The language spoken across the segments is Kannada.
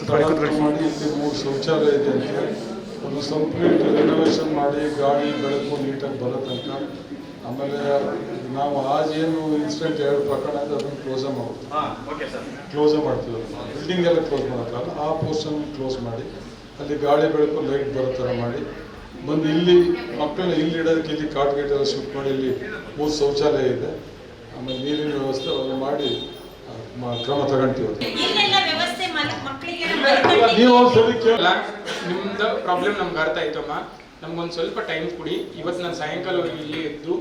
ಮಾಡಿ ಇಲ್ಲಿ ಮೂರು ಶೌಚಾಲಯ ಇದೆ ಅಂತ ಒಂದು ಕಂಪ್ಲೀಟ್ ರೆನೋವೇಷನ್ ಮಾಡಿ ಗಾಳಿ ಬೆಳಕು ನೀಟಾಗಿ ಬರೋ ತನಕ ಆಮೇಲೆ ನಾವು ಆಜೇನು ಏನು ಇನ್ಸಿಡೆಂಟ್ ಎರಡು ಪ್ರಕರಣ ಇದೆ ಅದನ್ನು ಕ್ಲೋಸ್ ಮಾಡ್ತೀವಿ. ಕ್ಲೋಸ ಓಕೆ ಸರ್ ಕ್ಲೋಸ್ ಮಾಡ್ತೀವಿ ಬಿಲ್ಡಿಂಗ್ ಎಲ್ಲ ಕ್ಲೋಸ್ ಮಾಡೋಕ್ಕಲ್ಲ ಆ ಪೋರ್ಷನ್ ಕ್ಲೋಸ್ ಮಾಡಿ. ಅಲ್ಲಿ ಗಾಳಿ ಬೆಳಕು ಲೈಟ್ ಬರೋ ಥರ ಮಾಡಿ. ಬಂದು ಇಲ್ಲಿ ಮಕ್ಕಳನ್ನ ಇಲ್ಲಿ ಇಡೋದಕ್ಕೆ ಇಲ್ಲಿ ಕಾಟ್ ಗೇಟ್ ಎಲ್ಲ ಶಿಫ್ಟ್ ಮಾಡಿ. ಇಲ್ಲಿ ಮೂರು ಶೌಚಾಲಯ ಇದೆ. ಆಮೇಲೆ ನೀರಿನ ವ್ಯವಸ್ಥೆ ಮಾಡಿ ಕ್ರಮ ತಗೊಂತೀವಿ ಏನೆಲ್ಲ ವ್ಯವಸ್ಥೆ ಮಲ- ಮಕ್ಕಳಿಗೆ ಅಲ್ಲ, ನೀವು ನಿಮ್ದು ಪ್ರಾಬ್ಲಮ್ ನಮ್ಗೆ ಅರ್ಥ ಆಯ್ತಮ್ಮ ನಮ್ಗೊಂದು ಸ್ವಲ್ಪ ಟೈಮ್ ಕೊಡಿ. ಇವತ್ತು ನಾನು ಸಾಯಂಕಾಲವರೆಗೆ ಇಲ್ಲಿ ಇದ್ದು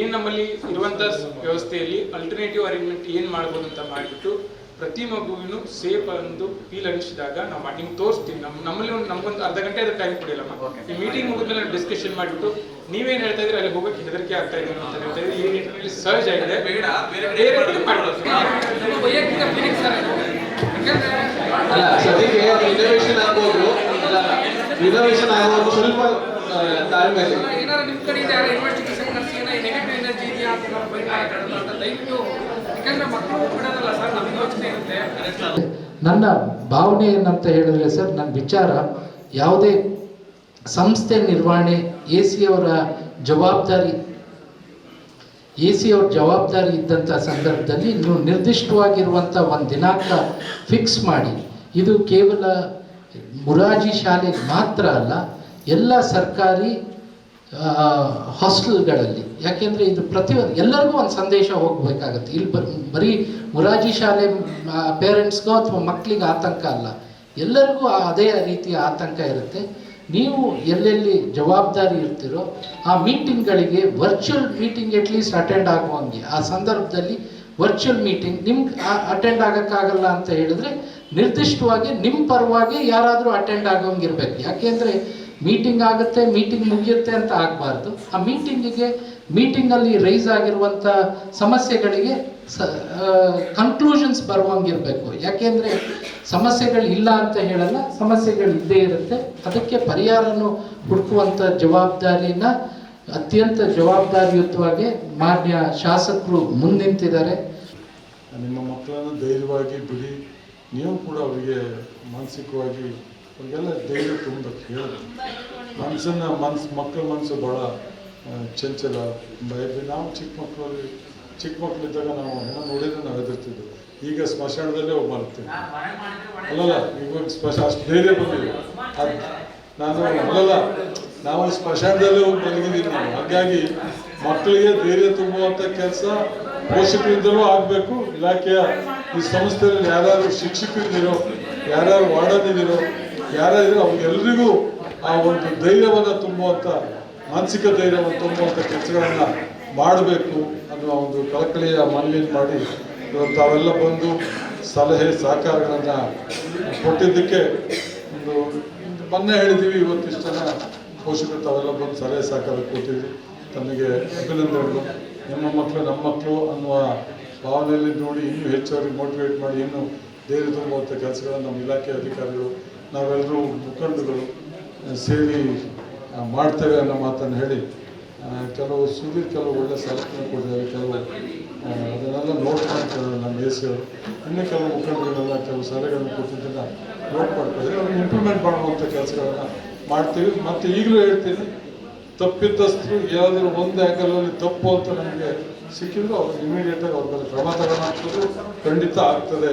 ಏನು ನಮ್ಮಲ್ಲಿ ಇರುವಂಥ ವ್ಯವಸ್ಥೆಯಲ್ಲಿ ಅಲ್ಟರ್ನೇಟಿವ್ ಅರೇಂಜ್ಮೆಂಟ್ ಏನು ಮಾಡ್ಬೋದು ಅಂತ ಮಾಡಿಬಿಟ್ಟು ಪ್ರತಿ ಮಗುವಿನೂ ಸೇಫ್ ಒಂದು ಫೀಲ್ ಅನಿಸಿದಾಗ ನಾವು ಮಾಡಿ ನಿಮ್ಗೆ ತೋರಿಸ್ತೀವಿ ನಮ್ಮ ನಮ್ಮಲ್ಲಿ ಒಂದು ನಮ್ಗೊಂದು ಅರ್ಧ ಗಂಟೆ ಅದ್ರ ಟೈಮ್ ಕೊಡಿಲ್ಲಮ್ಮ ಈ ಮೀಟಿಂಗ್ ಮುಗಿದ್ಮೇಲೆ ಡಿಸ್ಕಷನ್ ಮಾಡಿಬಿಟ್ಟು ನೀವೇನು ಹೇಳ್ತಾ ಇದ್ರೆ ಅಲ್ಲಿ ಹೋಗಕ್ಕೆ ಹೆದರಿಕೆ ಆಗ್ತಾ ಇದೆ ಅಂತ ಹೇಳ್ತಾ ಇದ್ರೆ ಈ ನಿಟ್ಟಿನಲ್ಲಿ ಸರ್ಜ್ ಆಗಿದೆ. ಬೇಡ, ಬೇರೆ ಬೇರೆ ಕಡೆ ಮಾಡ್ಬೋದು ನಮ್ಮ ವೈಯಕ್ತಿಕ ಫೀಲಿಂಗ್ ಸರ್ ಇದು. ಯಾಕಂದ್ರೆ ಅಲ್ಲ ಸದ್ಯಕ್ಕೆ ರಿನೋವೇಷನ್ ಆಗ್ಬೋದು ಇಲ್ಲ ರಿನೋವೇಷನ್ ಆಗೋದು ಸ್ವಲ್ಪ ತಾಳ್ಮೆ ಏನಾದ್ರು ನಿಮ್ಮ ಕಡೆಯಿಂದ ಯಾರು ಇನ್ವೆಸ್ಟಿಗೇಷನ್ ನಡೆಸಿ ಏನೋ ನೆಗೆಟಿವ್ ಎನರ್ಜಿ ಇದೆಯಾ ಅಂತ ನಾವು ಬೈ ಮಾಡೋಣ ಅಂತ ದಯವಿಟ್ಟು ಯಾಕಂದ್ರೆ ಮಕ್ಕಳು ಬಿಡೋದಲ್ಲ ಸರ್ ನಮ್ಗೆ ಯೋಚನೆ ಇರುತ್ತೆ. ನನ್ನ ಭಾವನೆ ಏನಂತ ಹೇಳಿದ್ರೆ ಸರ್ ನನ್ನ ವಿಚಾರ ಯಾವುದೇ ಸಂಸ್ಥೆ ನಿರ್ವಹಣೆ ಎ ಸಿ ಅವರ ಜವಾಬ್ದಾರಿ ಎ ಸಿ ಅವ್ರ ಜವಾಬ್ದಾರಿ ಇದ್ದಂಥ ಸಂದರ್ಭದಲ್ಲಿ ನೀವು ನಿರ್ದಿಷ್ಟವಾಗಿರುವಂಥ ಒಂದು ದಿನಾಂಕ ಫಿಕ್ಸ್ ಮಾಡಿ. ಇದು ಕೇವಲ ಮುರಾಜಿ ಶಾಲೆಗೆ ಮಾತ್ರ ಅಲ್ಲ ಎಲ್ಲ ಸರ್ಕಾರಿ ಹಾಸ್ಟೆಲ್ಗಳಲ್ಲಿ. ಯಾಕೆಂದರೆ ಇದು ಪ್ರತಿ ಎಲ್ಲರಿಗೂ ಒಂದು ಸಂದೇಶ ಹೋಗಬೇಕಾಗತ್ತೆ. ಇಲ್ಲಿ ಬರ್ ಬರೀ ಮುರಾಜಿ ಶಾಲೆ ಪೇರೆಂಟ್ಸ್ಗೋ ಅಥವಾ ಮಕ್ಕಳಿಗೆ ಆತಂಕ ಅಲ್ಲ. ಎಲ್ಲರಿಗೂ ಅದೇ ರೀತಿಯ ಆತಂಕ ಇರುತ್ತೆ. ನೀವು ಎಲ್ಲೆಲ್ಲಿ ಜವಾಬ್ದಾರಿ ಇರ್ತೀರೋ, ಆ ಮೀಟಿಂಗ್ಗಳಿಗೆ virtual meeting at least attend ಆಗುವಂಗೆ ಆ ಸಂದರ್ಭದಲ್ಲಿ ವರ್ಚುವಲ್ ಮೀಟಿಂಗ್ ನಿಮ್ಗೆ ಅಟೆಂಡ್ ಆಗೋಕ್ಕಾಗಲ್ಲ ಅಂತ ಹೇಳಿದ್ರೆ ನಿರ್ದಿಷ್ಟವಾಗಿ ನಿಮ್ಮ ಪರವಾಗಿ ಯಾರಾದರೂ ಅಟೆಂಡ್ ಆಗೋಂಗಿರ್ಬೇಕು. ಯಾಕೆಂದರೆ ಮೀಟಿಂಗ್ ಆಗುತ್ತೆ ಮೀಟಿಂಗ್ ಮುಗಿಯುತ್ತೆ ಅಂತ ಆಗಬಾರ್ದು. ಆ ಮೀಟಿಂಗಿಗೆ ಮೀಟಿಂಗಲ್ಲಿ ರೈಸ್ ಆಗಿರುವಂಥ ಸಮಸ್ಯೆಗಳಿಗೆ ಸ ಕನ್ಕ್ಲೂಷನ್ಸ್ ಬರುವಂಗಿರಬೇಕು. ಯಾಕೆಂದರೆ ಸಮಸ್ಯೆಗಳು ಇಲ್ಲ ಅಂತ ಹೇಳಲ್ಲ, ಸಮಸ್ಯೆಗಳು ಇದ್ದೇ ಇರುತ್ತೆ. ಅದಕ್ಕೆ ಪರಿಹಾರನೂ ಹುಡುಕುವಂಥ ಜವಾಬ್ದಾರಿನ ಅತ್ಯಂತ ಜವಾಬ್ದಾರಿಯುತವಾಗಿ ಮಾನ್ಯ ಶಾಸಕರು ಮುಂದಿಂತಿದ್ದಾರೆ ನಿಮ್ಮ ಮಕ್ಕಳನ್ನು ಧೈರ್ಯವಾಗಿ ಬಿಡಿ. ನೀವು ಕೂಡ ಅವರಿಗೆ ಮಾನಸಿಕವಾಗಿ ಅವ್ರಿಗೆಲ್ಲ ಧೈರ್ಯ ತುಂಬಬೇಕು ಹೇಳಬೇಕು ಮನಸ್ಸನ್ನು ಮನ್ಸು, ಮಕ್ಕಳ ಮನಸ್ಸು ಭಾಳ ಚಂಚಲ. ಭಯ ನಾವು ಚಿಕ್ಕ ಮಕ್ಕಳಲ್ಲಿ, ಚಿಕ್ಕ ಮಕ್ಕಳಿದ್ದಾಗ ನಾವು ಹೆಣ ನೋಡಿದ್ರೆ ನಾವು ಹೆದರ್ತಿದ್ವಿ. ಈಗ ಸ್ಮಶಾನದಲ್ಲೇ ಹೋಗಿ ಮಾಡ್ತೀವಿ ಅಲ್ಲಲ್ಲ, ಇವಾಗ ಸ್ಮಶ, ಅಷ್ಟು ಧೈರ್ಯ ಬಂದಿದೆ. ಅದು, ನಾನು ಅಲ್ಲಲ್ಲ, ನಾವು ಸ್ಮಶಾನದಲ್ಲೇ ಹೋಗಿ ಮಲಗಿದ್ದೀವಿ ನಾವು. ಹಾಗಾಗಿ ಮಕ್ಕಳಿಗೆ ಧೈರ್ಯ ತುಂಬುವಂಥ ಕೆಲಸ ಪೋಷಕರಿಂದಲೂ ಆಗಬೇಕು. ಇಲಾಖೆಯ ಈ ಸಂಸ್ಥೆಯಲ್ಲಿ ಯಾರ್ಯಾರು ಶಿಕ್ಷಕರಿದ್ದೀರೋ, ಯಾರ್ಯಾರು ವಾರ್ಡನ್ ಇದ್ದೀರೋ ಯಾರ್ಯಾರು ಅವ್ರಿಗೆಲ್ಲರಿಗೂ ಆ ಒಂದು ಧೈರ್ಯವನ್ನು ತುಂಬುವಂಥ ಮಾನಸಿಕ ಧೈರ್ಯವನ್ನು ತುಂಬುವಂಥ ಕೆಲಸಗಳನ್ನು ಮಾಡಬೇಕು ಅನ್ನುವ ಒಂದು ಕಳಕಳಿಯ ಮನವಿಯನ್ನು ಮಾಡಿ ಇವತ್ತು ತಾವೆಲ್ಲ ಬಂದು ಸಲಹೆ, ಸಹಕಾರಗಳನ್ನು ಕೊಟ್ಟಿದ್ದಕ್ಕೆ ಒಂದು ಮೊನ್ನೆ ಹೇಳಿದ್ದೀವಿ ಜನ ಪೋಷಕರು ತಾವೆಲ್ಲ ಬಂದು ಸಲಹೆ, ಸಹಕಾರ ಕೊಟ್ಟಿದ್ವಿ ತಮಗೆ ಅಭಿನಂದನೆಗಳು. ನಿಮ್ಮ ಮಕ್ಕಳು ನಮ್ಮ ಮಕ್ಕಳು ಅನ್ನುವ ಭಾವನೆಯಲ್ಲಿ ನೋಡಿ ಇನ್ನೂ ಹೆಚ್ಚು ಮೋಟಿವೇಟ್ ಮಾಡಿ, ಇನ್ನೂ ಧೈರ್ಯ ತುಂಬುವಂಥ ಕೆಲಸಗಳನ್ನು ನಮ್ಮ ಇಲಾಖೆ ಅಧಿಕಾರಿಗಳು ನಾವೆಲ್ಲರೂ ಮುಖಂಡಗಳು ಸೇರಿ ಮಾಡ್ತೇವೆ ಅನ್ನೋ ಮಾತನ್ನು ಹೇಳಿ ಕೆಲವು ಸುದೀರ್ ಕೆಲವು ಒಳ್ಳೆ ಸಲಹೆ ಕೊಟ್ಟಿದ್ದಾರೆ, ಕೆಲವು ಅದನ್ನೆಲ್ಲ ನೋಟ್ ಮಾಡ್ತಾರೆ ನಮ್ಮ ಎಸಿಯವರು ಇನ್ನೂ ಕೆಲವು ಮುಖಂಡಗಳೆಲ್ಲ ಕೆಲವು ಸಲಹೆಗಳನ್ನು ಕೊಟ್ಟಿದ್ದನ್ನು ನೋಟ್ ಮಾಡ್ತಾರೆ. ಅವ್ರಿಗೆ ಇಂಪ್ಲಿಮೆಂಟ್ ಮಾಡುವಂಥ ಕೆಲಸಗಳನ್ನ ಮಾಡ್ತೀವಿ. ಮತ್ತು ಈಗಲೂ ಹೇಳ್ತೀನಿ, ತಪ್ಪಿತಸ್ಥರು ಯಾವುದಾದ್ರು ಒಂದು ಆ್ಯಂಗಲಲ್ಲಿ ತಪ್ಪು ಅಂತ ನಮಗೆ ಸಿಕ್ಕಿದ್ರು ಅವ್ರಿಗೆ ಇಮಿಡಿಯೇಟಾಗಿ ಅವ್ರ ಮೇಲೆ ಕ್ರಮ ತಗೊಳ್ಳೋದು ಖಂಡಿತ ಆಗ್ತದೆ.